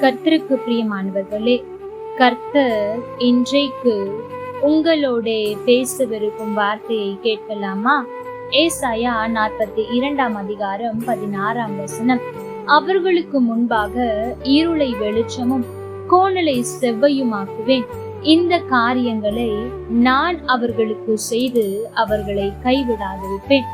கர்த்தருக்கு பிரியமானவர்களே கர்த்தர் இன்றைக்கு உங்களோட பேசவிருக்கும் வார்த்தையை கேட்கலாமா? ஏசாயா நாற்பத்தி இரண்டாம் அதிகாரம் பதினாறாம் வசனம். அவர்களுக்கு முன்பாக இருளை வெளிச்சமும் கோணலை செவ்வையுமாக்குவேன். இந்த காரியங்களை நான் அவர்களுக்கு செய்து அவர்களை கைவிடாதிருப்பேன்.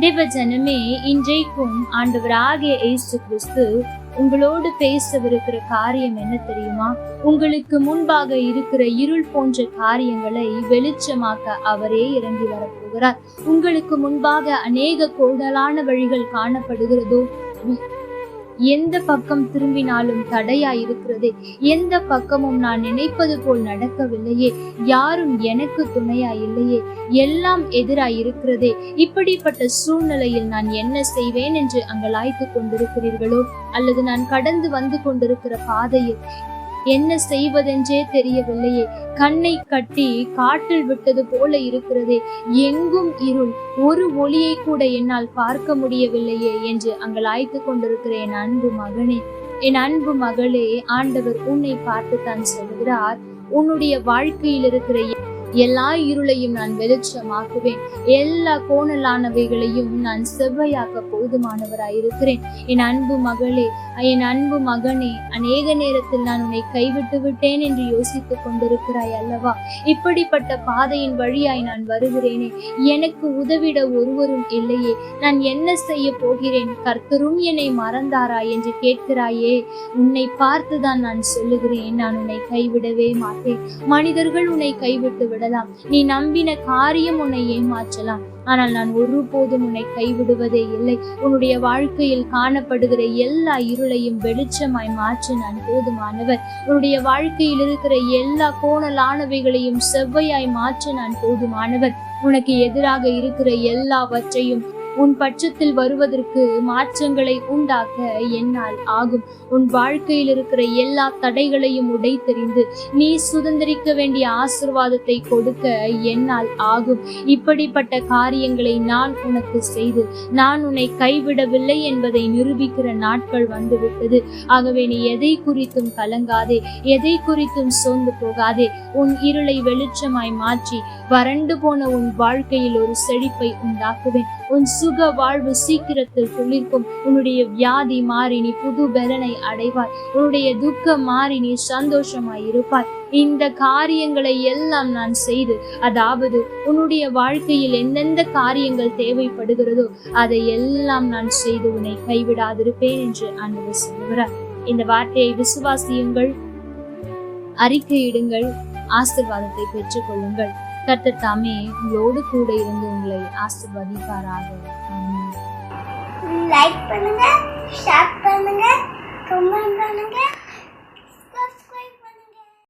தேவ ஜனமே இன்றைக்கும் ஆண்டவராகிய இயேசு கிறிஸ்து உங்களோடு பேசவிருக்கிற காரியம் என்ன தெரியுமா? உங்களுக்கு முன்பாக இருக்கிற இருள் போன்ற காரியங்களை வெளிச்சமாக்க அவரே இறங்கி வரப்போகிறார். உங்களுக்கு முன்பாக அநேக கோடலான வழிகள் காணப்படுகிறதோ? எந்த பக்கம் திரும்பினாலும் தடையா இருக்கிறதே எந்த பக்கமும் நான் நினைப்பது போல் நடக்கவில்லையே. யாரும் எனக்கு துணையா இல்லையே எல்லாம் எதிராய் இருக்கிறதே இப்படிப்பட்ட சூழ்நிலையில் நான் என்ன செய்வேன் என்று அங்கலாய்த்து கொண்டிருக்கிறீர்களோ? அல்லது நான் கடந்து வந்து கொண்டிருக்கிற பாதையில் என்ன செய்வதென்றே தெரியவில்லையே. கண்ணை கட்டி காட்டில் விட்டது போல இருக்கிறதே. எங்கும் இருள். ஒரு ஒளியை கூட என்னால் பார்க்க முடியவில்லையே என்று அங்கலாய்த்து கொண்டிருக்கிற என் அன்பு மகனே. என் அன்பு மகளே ஆண்டவர் உன்னை பார்த்து தான் சொல்கிறார். உன்னுடைய வாழ்க்கையில் இருக்கிற எல்லா இருளையும் நான் வெளிச்சமாக்குவேன். எல்லா கோணலானவைகளையும் நான் செவ்வையாக்க போதுமானவராயிருக்கிறேன். என் அன்பு மகளே என் அன்பு மகனே அநேக நேரத்தில் நான் உன்னை கைவிட்டு விட்டேன் என்று யோசித்துக் கொண்டிருக்கிறாய் அல்லவா? இப்படிப்பட்ட பாதையின் வழியாய் நான் வருகிறேனே எனக்கு உதவிட ஒருவரும் இல்லையே. நான் என்ன செய்ய போகிறேன்? கர்த்தரும் என்னை மறந்தாரா என்று கேட்கிறாயே. உன்னை பார்த்துதான் நான் சொல்லுகிறேன். நான் உன்னை கைவிடவே மாட்டேன். மனிதர்கள் உன்னை கைவிட்டு விடலாம். நீ நம்பின காரியம் உன்னை ஏமாற்றலாம். ஆனால் நான் ஒருபோதும் உன்னை கைவிடுவதே இல்லை. உன்னுடைய வாழ்க்கையில் காணப்படுகிற எல்லா இருளையும் வெளிச்சமாய் மாற்ற நான் போதுமானவர். உன்னுடைய வாழ்க்கையில் இருக்கிற எல்லா கோணலானவைகளையும் செவ்வையாய் மாற்ற நான் போதுமானவர். உனக்கு எதிராக இருக்கிற எல்லாவற்றையும் உன் பட்சத்தில் வருவதற்கு மாற்றங்களை உண்டாக்க என்னால் ஆகும். உன் வாழ்க்கையில் இருக்கிற எல்லா தடைகளையும் உடைத்தெறிந்து நீ சுதந்திரிக்க வேண்டிய ஆசிர்வாதத்தை கொடுக்க என்னால் ஆகும். இப்படிப்பட்ட காரியங்களை நான் உனக்கு செய்து நான் உன்னை கைவிடவில்லை என்பதை நிரூபிக்கிற நாட்கள் வந்துவிட்டது. ஆகவே நீ எதை குறித்தும் கலங்காதே எதை குறித்தும் சோர்ந்து போகாதே. உன் இருளை வெளிச்சமாய் மாற்றி வறண்டு போன உன் வாழ்க்கையில் ஒரு செழிப்பை உண்டாக்குவேன். உன் சுக வாழ்வு சீக்கிரத்தில் துளிர்க்கும். உன்னுடைய வியாதி மாறி நீ புது பலனை அடைவாய். உன்னுடைய துக்கம் மாறி நீ சந்தோஷமாய் இருப்பாய். இந்த காரியங்களை எல்லாம் நான் செய்து அதாவது உன்னுடைய வாழ்க்கையில் எந்தெந்த காரியங்கள் தேவைப்படுகிறதோ அதை எல்லாம் நான் செய்து உன்னை கைவிடாதிருப்பேன் என்று ஆண்டவர் சொல்லுகிறார். இந்த வார்த்தையை விசுவாசியுங்கள் அறிக்கையிடுங்கள் ஆசிர்வாதத்தை பெற்றுக்கொள்ளுங்கள். கர்த்தர் தாமே உங்களோடு கூட இருந்து உங்களை ஆசிர்வதிப்பாராக. லைக் பண்ணுங்க ஷேர் பண்ணுங்க கமெண்ட் பண்ணுங்க.